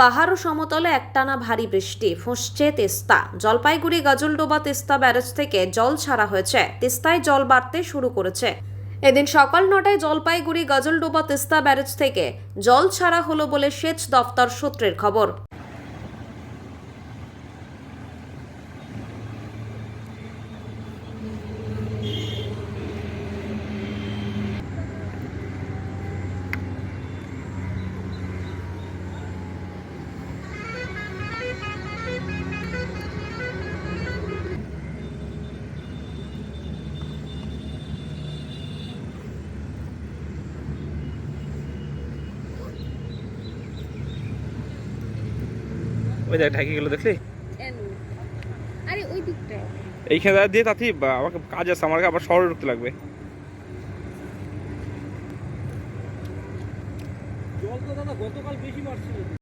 পাহাড় ও সমতলে একটানা ভারী বৃষ্টি, ফুঁসছে তেস্তা। জলপাইগুড়ি, গজলডোবা, তেস্তা ব্যারেজ থেকে জল ছাড়া হয়েছে। তেস্তায় জল বাড়তে শুরু করেছে। এদিন সকাল নটায় জলপাইগুড়ি, গজলডোবা, তেস্তা ব্যারেজ থেকে জল ছাড়া হলো বলে সেচ দফতর সূত্রের খবর। ওই দেখ ঢাকি গেল দেখলি? আরে ওই দিকটা এইখানে দিয়ে তাতি আমাকে কাজ আছে আমাকে আবার শহরে ঢুকতে লাগবে। জল তো দাদা গতকাল বেশি মারছিল